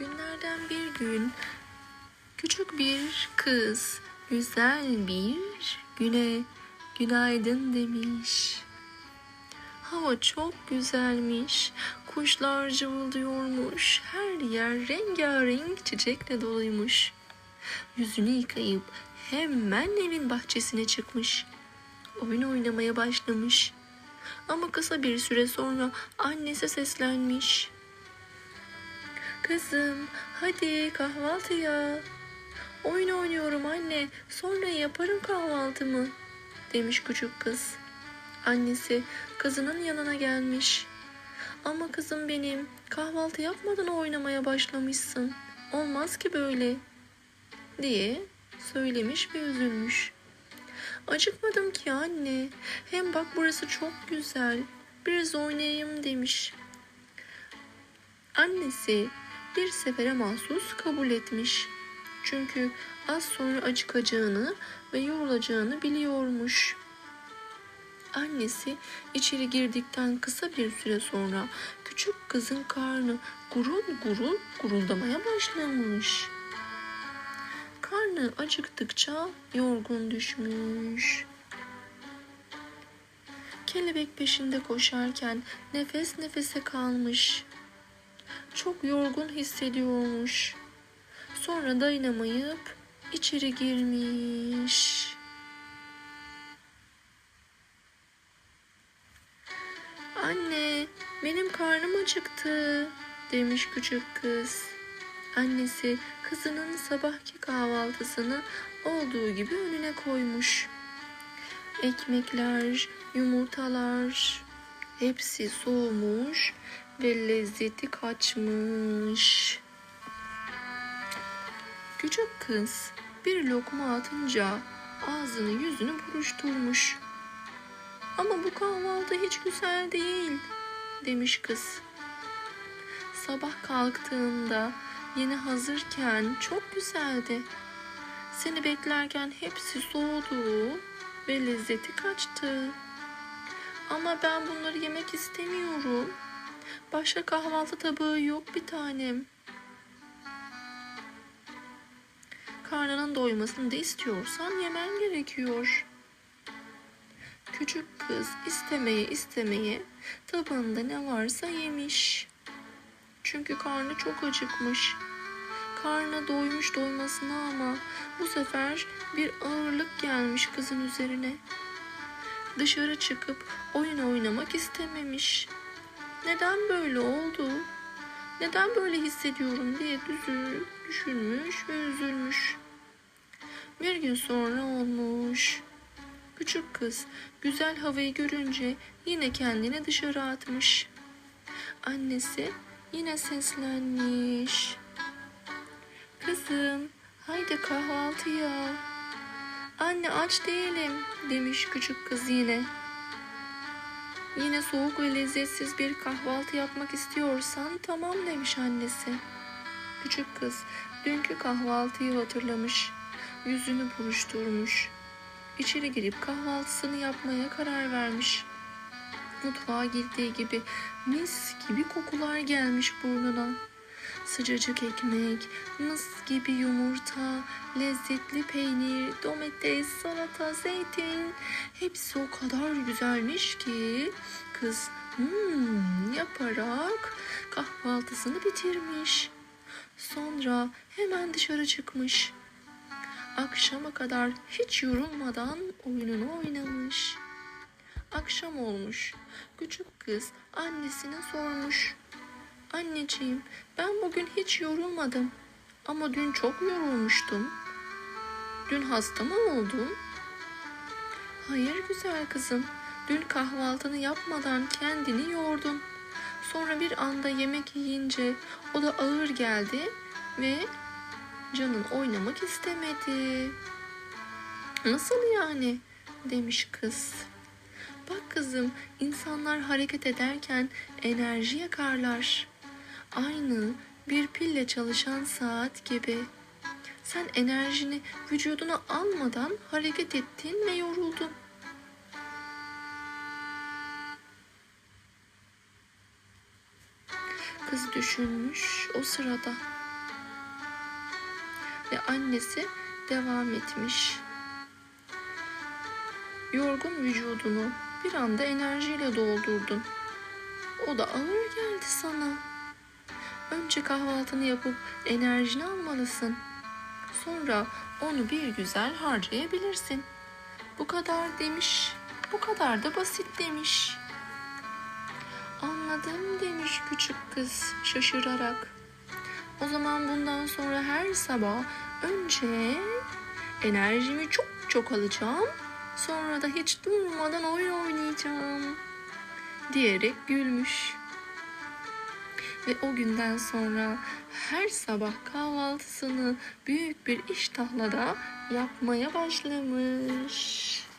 Günlerden bir gün küçük bir kız güzel bir güne günaydın demiş. Hava çok güzelmiş. Kuşlar cıvıldıyormuş. Her yer rengarenk çiçekle doluymuş. Yüzünü yıkayıp hemen evin bahçesine çıkmış. Oyun oynamaya başlamış. Ama kısa bir süre sonra annesi seslenmiş. Kızım hadi kahvaltıya. Oyun oynuyorum anne sonra yaparım kahvaltımı demiş küçük kız. Annesi kızının yanına gelmiş. Ama kızım benim kahvaltı yapmadan oynamaya başlamışsın. Olmaz ki böyle diye söylemiş ve üzülmüş. Acıkmadım ki anne. Hem bak burası çok güzel. Biraz oynayayım demiş. Annesi bir sefere mahsus kabul etmiş. Çünkü az sonra acıkacağını ve yorulacağını biliyormuş. Annesi içeri girdikten kısa bir süre sonra küçük kızın karnı gurul gurul guruldamaya başlamış. Karnı acıktıkça yorgun düşmüş. Kelebek peşinde koşarken nefes nefese kalmış. Çok yorgun hissediyormuş. Sonra dayanamayıp içeri girmiş. Anne, benim karnım acıktı demiş küçük kız. Annesi kızının sabahki kahvaltısını olduğu gibi önüne koymuş. Ekmekler, yumurtalar hepsi soğumuş ve lezzeti kaçmış. Küçük kız bir lokma atınca ağzını yüzünü buruşturmuş. Ama bu kahvaltı hiç güzel değil demiş kız. Sabah kalktığında yeni hazırken çok güzeldi. Seni beklerken hepsi soğudu ve lezzeti kaçtı. Ama ben bunları yemek istemiyorum. Başka kahvaltı tabağı yok bir tanem. Karnının doymasını da istiyorsan yemen gerekiyor. Küçük kız istemeye istemeye tabağında ne varsa yemiş. Çünkü karnı çok acıkmış. Karnı doymuş doymasına ama bu sefer bir ağırlık gelmiş kızın üzerine. Dışarı çıkıp oyun oynamak istememiş. Neden böyle oldu? Neden böyle hissediyorum diye düzü düşünmüş ve üzülmüş. Bir gün sonra olmuş. Küçük kız güzel havayı görünce yine kendini dışarı atmış. Annesi yine seslenmiş. Kızım haydi kahvaltıya. Anne aç değilim demiş küçük kız yine. Yine soğuk ve lezzetsiz bir kahvaltı yapmak istiyorsan tamam demiş annesi. Küçük kız dünkü kahvaltıyı hatırlamış. Yüzünü buruşturmuş. İçeri girip kahvaltısını yapmaya karar vermiş. Mutfağa girdiği gibi mis gibi kokular gelmiş burnuna. Sıcacık ekmek, mıs gibi yumurta, lezzetli peynir, domates, salata, zeytin. Hepsi o kadar güzelmiş ki kız hmm yaparak kahvaltısını bitirmiş. Sonra hemen dışarı çıkmış. Akşama kadar hiç yorulmadan oyununu oynamış. Akşam olmuş. Küçük kız annesine sormuş. Anneciğim ben bugün hiç yorulmadım. Ama dün çok yorulmuştum. Dün hasta mı oldun? Hayır güzel kızım. Dün kahvaltını yapmadan kendini yordun. Sonra bir anda yemek yiyince o da ağır geldi ve canın oynamak istemedi. Nasıl yani? demiş kız. Bak kızım, insanlar hareket ederken enerji yakarlar. Aynı bir pille çalışan saat gibi. Sen enerjini vücuduna almadan hareket ettin ve yoruldun. Kız düşünmüş o sırada. ve annesi devam etmiş. Yorgun vücudunu bir anda enerjiyle doldurdun. O da ağır geldi sana. Önce kahvaltını yapıp enerjini almalısın. Sonra onu bir güzel harcayabilirsin. Bu kadar demiş. Bu kadar da basit demiş. Anladım demiş küçük kız şaşırarak. O zaman bundan sonra her sabah önce enerjimi çok çok alacağım. Sonra da hiç durmadan oyun oynayacağım diyerek gülmüş. Ve o günden sonra her sabah kahvaltısını büyük bir iştahla da yapmaya başlamış.